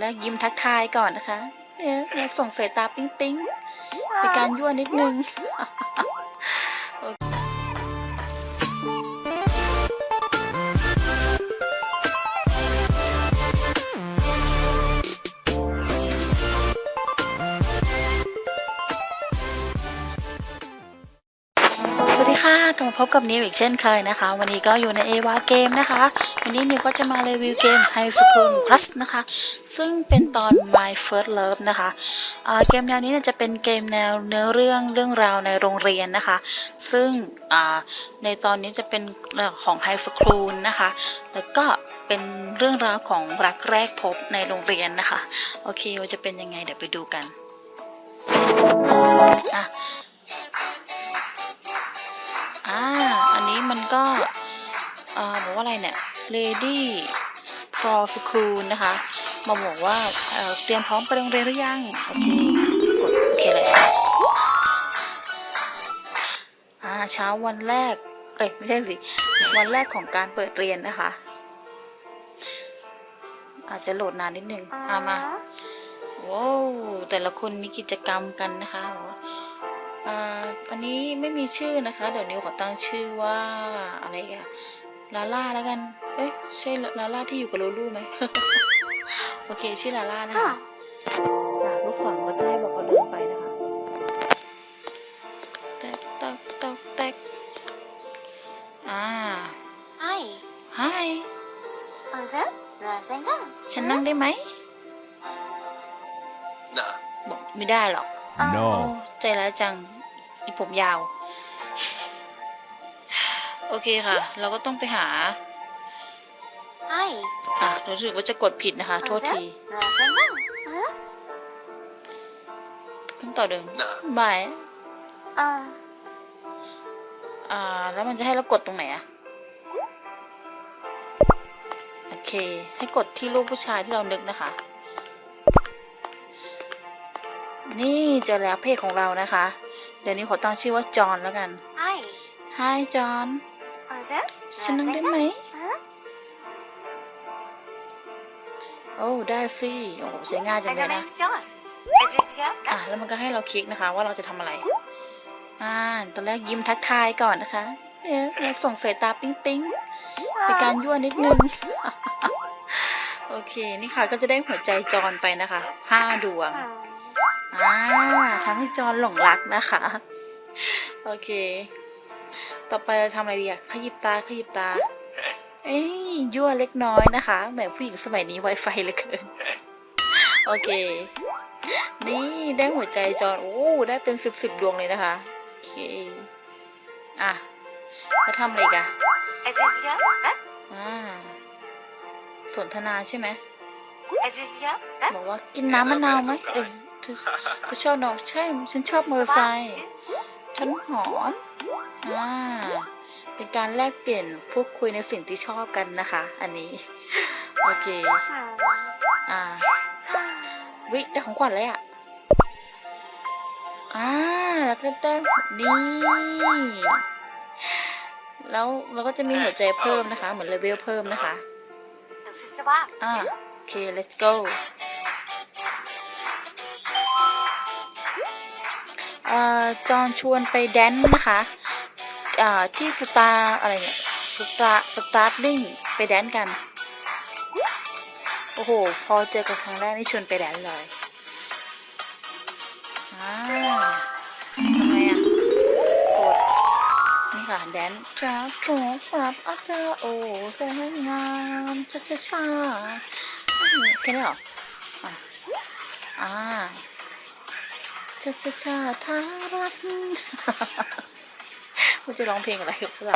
แรกยิ้มทักทายก่อนนะคะ เนี่ยเราส่งสายตาปิ๊งปิ๊งเป็นการยั่วนิดนึง มาพบกับนิวอีกเช่นเคยนะคะ วันนี้ก็อยู่ในเอวาเกมนะคะ วันนี้นิวก็จะมารีวิวเกม High School Crush นะคะ ซึ่งเป็นตอน My First Love นะคะเกมแนวนี้จะเป็นเกมแนวเนื้อเรื่องเรื่องราวในโรงเรียนนะคะ ซึ่งในตอนนี้จะเป็นของ High School นะคะ แล้วก็เป็นเรื่องราวของรักแรกพบในโรงเรียนนะคะ โอเคว่าจะเป็นยังไงเดี๋ยวไปดูกันอะ ก็อาบอกว่าอะไรเนี่ย Lady for School นะคะ มาบอกว่าเตรียมพร้อมไปโรงเรียนหรือยัง โอเคกดโอเคเลยอ่าเช้าวันแรก เอ้ย ไม่ใช่สิ วันแรกของการเปิดเรียนนะคะ อาจจะโหลดนานนิดนึง อ่ามาว้าวแต่ละคนมีกิจกรรมกันนะคะบอกว่า อันนี้ไม่มีชื่อนะคะ เดี๋ยวนิวขอตั้งชื่อว่าอะไรอะลาล่าแล้วกัน เอ้ยใช่ลาล่าที่อยู่กับลูลูไหมโอเคชื่อลาล่านะคะอ่าลูกศรก็จะให้บอกเราเดินไปนะคะแตกตอกตอกแตกอ่า Hi, ไฮ is it? Left and down. ฉันนั่งได้ไหม Nah. บอกไม่ได้หรอกโอ้ No. ใจร้ายจัง อีผมยาว โอเคค่ะ เราก็ต้องไปหา Hi, อะเราถือว่าจะกดผิดนะคะ โทษ is ที it? Left and down. Huh? คำต่อเดิมน่ะบาย Uh, อ่า แล้วมันจะให้เรากดตรงไหนอะโอเค ให้กดที่รูปผู้ชายที่เรานึกนะคะ นี่เจอแล้วเพจของเรานะคะ เดี๋ยวนี้ขอตั้งชื่อว่าจอห์นแล้วกัน hi, Hi จอห์น is it? ฉันนั่งได้ไหม Huh? โอ้ได้สิโอ้โหใช้ง่ายจัง And เล your ยนะ name's John. Is this John? อะแล้วมันก็ให้เราคลิกนะคะ ว่าเราจะทำอะไร อ่าตอนแรกยิ้มทักทายก่อนนะคะเนี่ยเราส่งสายตาปิ๊งปิ๊งเป็นการยั่วนิดนึง โอเค นี่ค่ะก็จะได้หัวใจจรไปนะคะห้าดวง Hmm. อ่าทำให้จรหลงรักนะคะ โอเค ต่อไปเราทำอะไรดีอะขยิบตาขยิบตา เอ้ยยั่วเล็กน้อยนะคะแหมผู้หญิงสมัยนี้ไวไฟเหลือเกิน โอเค นี่ได้หัวใจจอนโอ้ได้เป็นสิบสิบดวงเลยนะคะ โอเค อะแล้วทำอะไรอีกัน Is this John? Huh? อ่าสนทนาใช่ไหม Is this John? Huh? บอกว่ากินน้ำมะนาวไหมเออ เธอเธอชอบน้องใช่ ฉันชอบมอเตอร์ไซค์ฉันหอมอ่าเป็นการแลกเปลี่ยนพูดคุยในสิ่งที่ชอบกันนะคะ อันนี้ โอเค Hmm. อ่า วิได้ของขวัญเลยอะอ่าแล้วก็ได้นี่แล้วเราก็จะมีหัวใจเพิ่มนะคะ เหมือนเลเวลเพิ่มนะคะ Is this the box? อ่าโอเค let's go จอนชวนไปแดนซ์นะคะที่สตาร์อะไรเนี่ยสตาร์สตาร์ลิงไปแดนซ์กัน โอ้โห พอเจอกันครั้งแรกนี่ชวนไปแดนเลยทำไงอะกดนี่ค่ะแดนจ้าโผล่สับอาจาโอ้แสนงามชาชาชาแค่นี้หรออ่า ชาชาชาทารักมันจะร้องเพลงอะไรกับเรา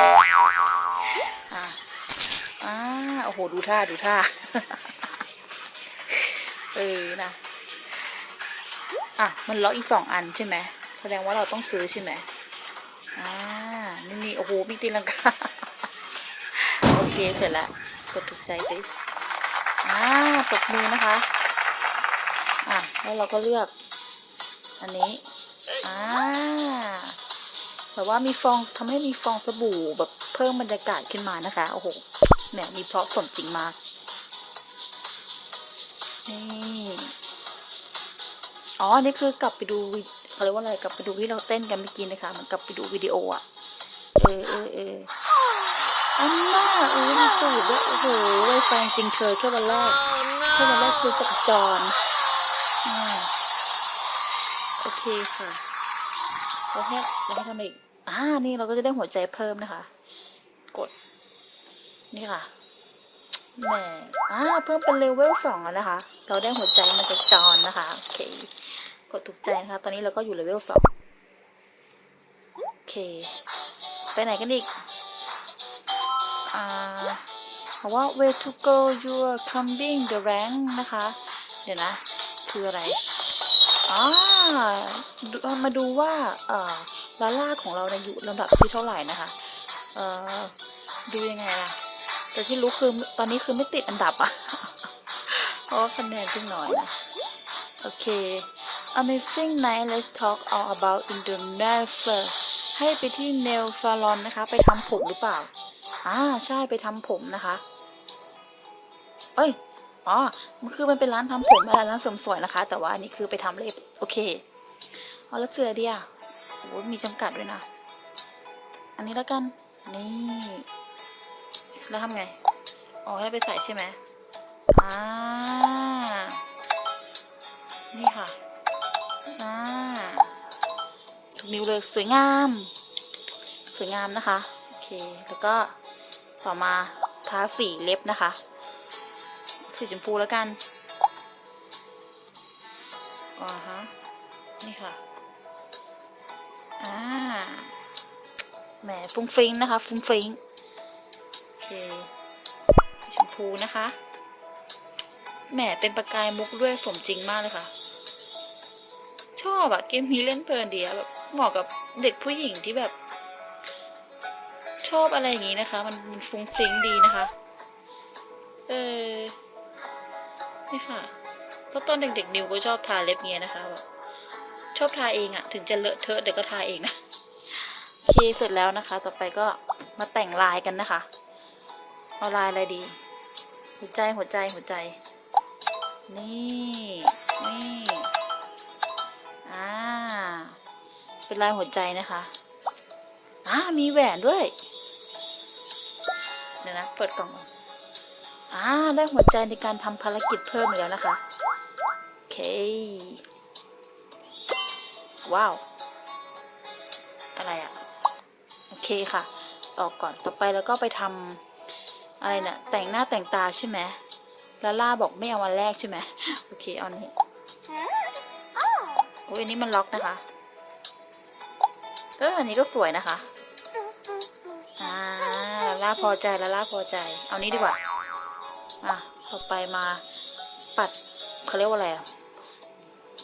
อ่าอ่าโอ้โห ดูท่า ดูท่า เออนะอะ มันล็อกอีกสองอันใช่ไหม แสดงว่าเราต้องซื้อใช่ไหมอ่า นี่นี่โอ้โหมีตีลังกา โอเค เสร็จแล้วกดถูกใจสิอ่าตบมือนะคะ อะ แล้วเราก็เลือก อันนี้ อ่าแบบว่ามีฟองทำให้มีฟองสบู่แบบเพิ่มบรรยากาศขึ้นมานะคะ โอ้โหเนี่ยมีเพราะสมจริงมาก นี่ อ๋ออันนี่คือกลับไปดูเขาเรียกว่าอะไร กลับไปดูที่เราเต้นกันเมื่อกี้นะคะ มันกลับไปดูวิดีโออะเออเออเอออันน่าเออมีจูบด้วยโอ้โหไวไฟจริงเธอแค่วันแรกแค่วันแรกคือสักจรอ่า โอเคค่ะแล้วให้แล้วให้ทำอะไรอีกอ่านี่เราก็จะได้หัวใจเพิ่มนะคะ กด นี่ค่ะแหมอ่าเพิ่มเป็นเลเวลสองแล้วนะคะ เราได้หัวใจมาจากจอนนะคะโอเคกดถูกใจนะคะตอนนี้เราก็อยู่เลเวลสองโอเค ไปไหนกันอีกอ่าบอกว่า way to go you are climbing the rank นะคะ เดี๋ยวนะ คืออะไรอ่ามาดูว่าเอ่อลาล่าของเราเนี่ยอยู่ลำดับที่เท่าไหร่นะคะเอ่อดูยังไงล่ะ แต่ที่รู้คือตอนนี้คือไม่ติดอันดับอะเพราะคะแนนจึงน้อยนะ โอเค Amazing night let's talk all about in the nail ให้ไปที่ nail salon นะคะ ไปทำผมหรือเปล่า อ่า ใช่ไปทำผมนะคะ เอ้ย อ๋อมันคือมันเป็นร้านทำผมอะไรร้านเสริมสวยนะคะ แต่ว่าอันนี้คือไปทำเล็บ โอเค เอาเล็บเสือเดีอะโอ้มีจำกัดด้วยนะ อันนี้แล้วกัน นี่ แล้วทำไง อ๋อ ให้ไปใส่ใช่ไหมอ่า นี่ค่ะ อ่าถูกนิ้วเลยสวยงาม สวยงามนะคะ โอเค แล้วก็ต่อมาทาสีเล็บนะคะ สีชมพูแล้วกันอ่าฮะนี่ค่ะอ่าแหมฟุ้งฟริ้งนะคะฟุ้งฟริ้งโอเคสีชมพูนะคะแหมเป็นประกายมุกด้วยสมจริงมากเลยค่ะ ชอบอะเกมนี้เล่นเพลินดีอะแบบเหมาะกับเด็กผู้หญิงที่แบบ ชอบอะไรอย่างนี้นะคะ มันฟุ้งฟริ้งดีนะคะ เออ นี่ค่ะเพราะตอนเด็กๆนิวก็ชอบทาเล็บเงี้ยนะคะแบบชอบทาเองอะถึงจะเลอะเทอะเดี๋ยวก็ทาเองนะโอเคเสร็จแล้วนะคะ ต่อไปก็มาแต่งลายกันนะคะเอาลายอะไรดี หัวใจหัวใจหัวใจ นี่นี่อ่าเป็นลายหัวใจนะคะอ่ามีแหวนด้วย เดี๋ยวนะ เปิดกล่องก่อน อ่าได้หัวใจในการทำภารกิจเพิ่มแล้วนะคะ โอเค ว้าว อะไรอะโอเคค่ะออกก่อนต่อไปแล้วก็ไปทำอะไรนะ่ะ แต่งหน้าแต่งตาใช่ไหมลาล่าบอกไม่เอาวันแรกใช่ไหมโอเค เอานี้โอ้ยอันนี้มันล็อกนะคะ เอออันนี้ก็สวยนะคะ อ่าลาล่าพอใจลาล่าพอใจ เอานี้ดีกว่า อะต่อไปมาปัดเขาเรียกว่าอะไรอะ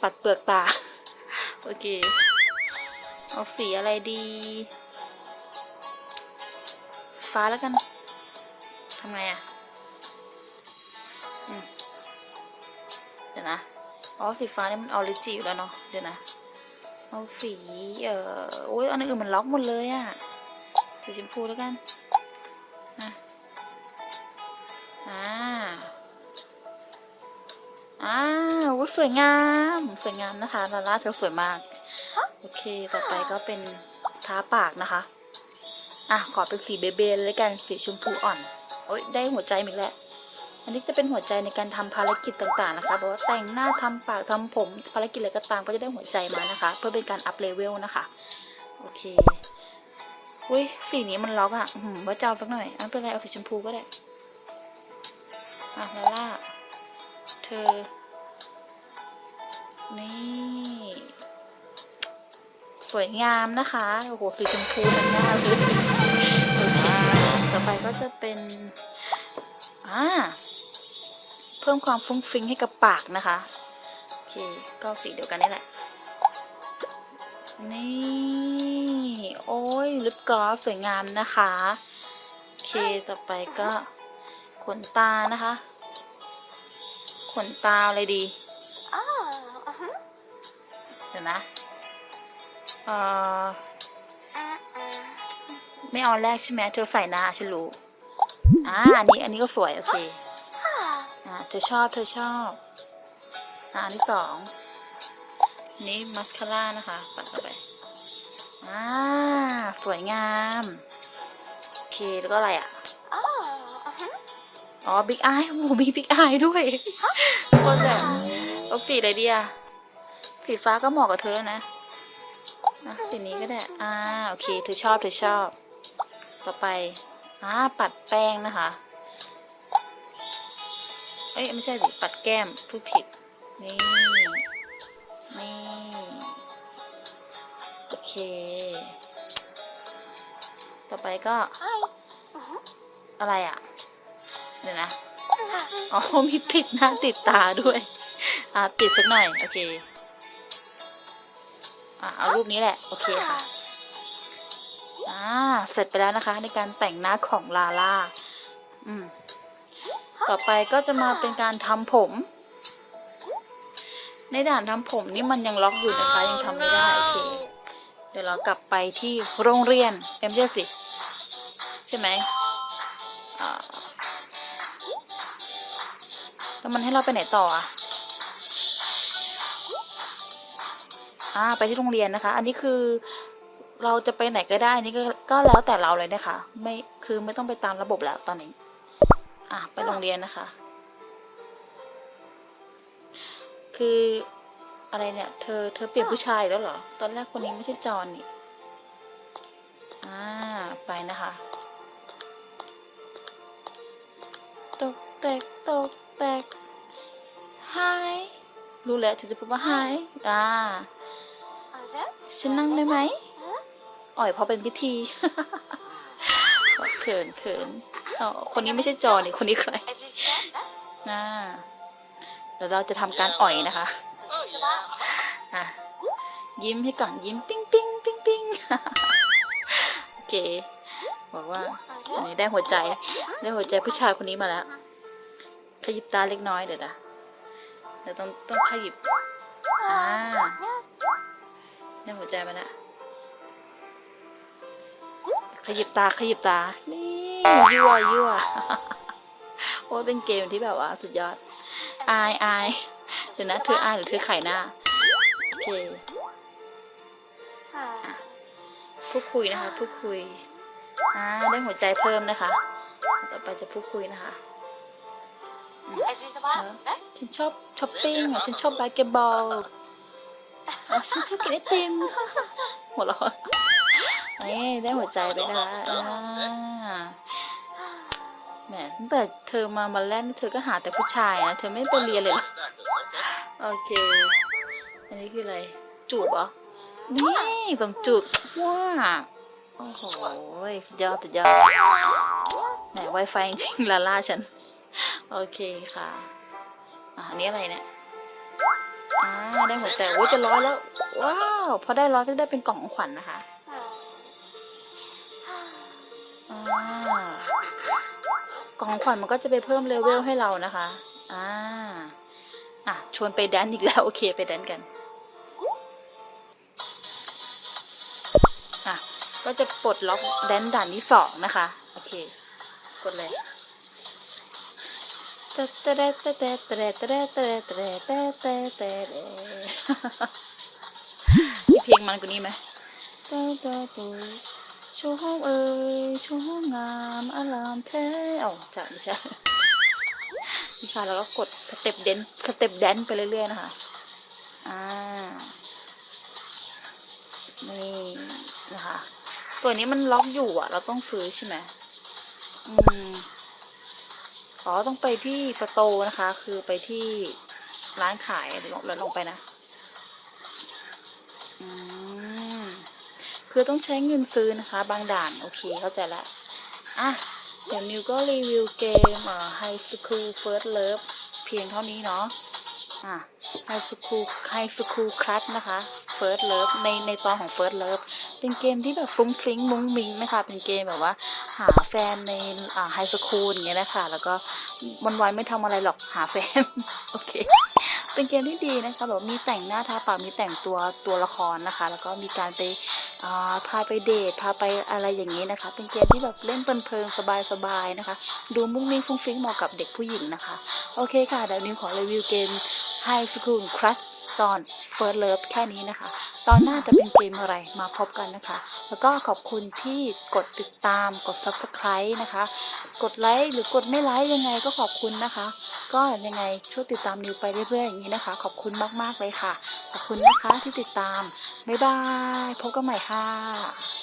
ปัดเปลือกตา โอเค เอาสีอะไรดี ฟ้าแล้วกันทำไงอะเดี๋ยวนะ อ๋อ สีฟ้านี่มันออริจิอยู่แล้วเนาะ เดี๋ยวนะ เอาสี เอ่อ โอ้ยอันอื่นมันล็อกหมดเลยอะสีชมพูแล้วกัน สวยงาม สวยงามนะคะ ลาล่าเธอสวยมาก โอเค ต่อไปก็เป็นทาปากนะคะ อะ ขอเป็นสีเบเบเลยกัน สีชมพูอ่อน โอ้ยได้หัวใจอีกแล้วอันนี้จะเป็นหัวใจในการทำภารกิจต่างๆนะคะบอกว่าแต่งหน้าทำปากทำผมภารกิจอะไรก็ตามก็จะได้หัวใจมานะคะ เพื่อเป็นการอัพเลเวลนะคะ โอเคอุ้ยสีนี้มันล็อกอะอืมว่าเจ้าสักหน่อยอันเป็นไรเอาสีชมพูก็ได้อะลาล่า เธอ นี่ สวยงามนะคะ โอ้โห สีชมพูทั้งหน้าเลยโอเค ต่อไปก็จะเป็น อ่า เพิ่มความฟุ้งฟิ้งให้กับปากนะคะ โอเค ก็สีเดียวกันนี่แหละ นี่ โอ้ยลิปกลอสสวยงามนะคะ โอเค ต่อไปก็ขนตานะคะ ขนตาอะไรดี เดี๋ยวนะเอ่อไม่เอาแรกใช่ไหมเธอใส่นาฉันรู้อ่าอันนี้อันนี้ก็สวยโอเคอ่าเธอชอบเธอชอบอ่าอันที่สองนี่มัสคาร่านะคะปัดเข้าไปอ่าสวยงามโอเคแล้วก็อะไรอะอ๋อบิ๊กไอโอ้โหมีบิ๊กไอด้วยคนแบบเอาสีอะไรดีอะ สีฟ้าก็เหมาะกับเธอแล้วนะอะสีนี้ก็ได้ อ่า โอเค เธอชอบ เธอชอบ ต่อไป อ่า ปัดแป้งนะคะ เอ้ย ไม่ใช่สิ ปัดแก้มพูดผิด นี่ นี่ โอเค ต่อไปก็ อะไรอะ เดี๋ยวนะ อ๋อ มีติดหน้าติดตาด้วย อ่า ติดสักหน่อย โอเค อ่าเอารูปนี้แหละ โอเคค่ะอ่าเสร็จไปแล้วนะคะ ในการแต่งหน้าของลาล่าอืมต่อไปก็จะมาเป็นการทำผม ในด่านทำผมนี่มันยังล็อกอยู่นะคะ ยังทำไม่ได้โอเค เดี๋ยวเรากลับไปที่โรงเรียนเอ็มเจสิ ใช่ไหมอ่าแล้วมันให้เราไปไหนต่ออะ อ่าไปที่โรงเรียนนะคะ อันนี้คือเราจะไปไหนก็ได้นี่ก็ก็แล้วแต่เราเลยนะคะไม่คือไม่ต้องไปตามระบบแล้วตอนนี้ อะไปโรงเรียนนะคะ คืออะไรเนี่ย เธอเธอเปลี่ยนผู้ชายแล้วเหรอ ตอนแรกคนนี้ไม่ใช่จอนนี่อ่าไปนะคะตกแตกตกแตก Hi รู้แล้วเธอจะพูดว่า Hi อ่า ฉันนั่งได้ไหมอ่อยเพราะเป็นพิธีเขินเขินอ๋อคนนี้ไม่ใช่จอนี่คนนี้ใครน่าเดี๋ยวเราจะทำการอ่อยนะคะอะยิ้มให้ก่อนยิ้มปิ้งปิ้งปิ้งปิ้งโอเคบอกว่าน,นี้ได้หัวใจ ได้หัวใจผู้ชายคนนี้มาแล้วขยิบตาเล็กน้อยเดี๋ยวนะเดี๋ยวต้องต้องขยิบอ่า ได้หัวใจมาแล้วขยิบตาขยิบตา นี่ยั่วยั่วโอ้ยเป็นเกมที่แบบว่า สุดยอด อายอายเดี๋ยวนะเธออายหรือเธอไข่หน้า โอเค Ah. พูดคุยนะคะพูดคุย อ่าได้หัวใจเพิ่มนะคะ ต่อไปจะพูดคุยนะคะ If it's about that, ฉันชอบช้อปปิ้งอะฉันชอบบาสเกตบอล อ๋อฉันชอบกินไอติมหัวเราะนี่ได้หัวใจไปนะอ่าแหมตั้งแต่เธอมามาแรกนี่เธอก็หาแต่ผู้ชายนะเธอไม่ไปเรียนเลยเหรอโอเค อันนี้คืออะไร จูบเหรอ นี่ต้องจูบว้าโอ้โหสุดยอดสุดยอดไหน Wi-Fi จริงลาล่าฉัน โอเคค่ะ อ่าอันนี้อะไรเนี่ย อ่าได้หัวใจโอ้ยจะร้อยแล้ว ว้าวพอได้ร้อยก็ได้เป็นกล่องของขวัญนะคะกล่องขวัญมันก็จะไปเพิ่มเลเวลให้เรานะคะ อ่า อะ ชวนไปแดนอีกแล้ว โอเคไปแดนกัน อะ ก็จะปลดล็อกแดนด่านที่สองนะคะ โอเค กดเลย ตะเตะเตะเตะเตะเตะเตะเตะเตะเตะเตะเตะมีเพลงมันกว่านี้ไหมเตะเตะเตะโชว์ห้องเอ่ยโชว์ห้องงามอารามแท้เอ้าจะไม่ใช่นี่ค่ะแล้วก็กดสเต็ปเดนสเต็ปแดนไปเรื่อยๆนะคะ อ่า นี่นะคะ ส่วนนี้มันล็อกอยู่อะ เราต้องซื้อใช่ไหมอืม อ๋อต้องไปที่สโตนะคะ คือไปที่ร้านขายเดี๋ยวลงแล้วลงไปนะอืมคือต้องใช้เงินซื้อนะคะ บางด่าน โอเคเข้าใจละอะเดี๋ยวนิวก็รีวิวเกมเอ่อ High School First Love เพียงเท่านี้เนาะอะ High School High School Crush นะคะ First Love ในในตอนของ First Love เป็นเกมที่แบบฟุ้งฟิ้งมุ้งมิ้งนะคะ เป็นเกมแบบว่า หาแฟนในไฮสคูลอย่างเงี้ยนะคะ แล้วก็วันวันไม่ทำอะไรหรอกหาแฟน โอเค เป็นเกมที่ดีนะคะแบบมีแต่งหน้าทาปากมีแต่งตัวตัวละครนะคะ แล้วก็มีการไปพาไปเดทพาไปอะไรอย่างนี้นะคะ เป็นเกมที่แบบเล่นเพลินๆสบายๆนะคะ ดูมุ้งมิ้งฟุ้งฟิ้งเหมาะกับเด็กผู้หญิงนะคะ โอเคค่ะเดี๋ยวนิวขอรีวิวเกม High School Crush ตอน First Love แค่นี้นะคะ ตอนหน้าจะเป็นเกมอะไรมาพบกันนะคะ แล้วก็ขอบคุณที่กดติดตามกด Subscribe นะคะ กดไลค์หรือกดไม่ไลค์ยังไงก็ขอบคุณนะคะ ก็ยังไงช่วยติดตามนิวไปเรื่อยๆอย่างนี้นะคะ ขอบคุณมากๆเลยค่ะ ขอบคุณนะคะที่ติดตามบ๊ายบายพบกันใหม่ค่ะ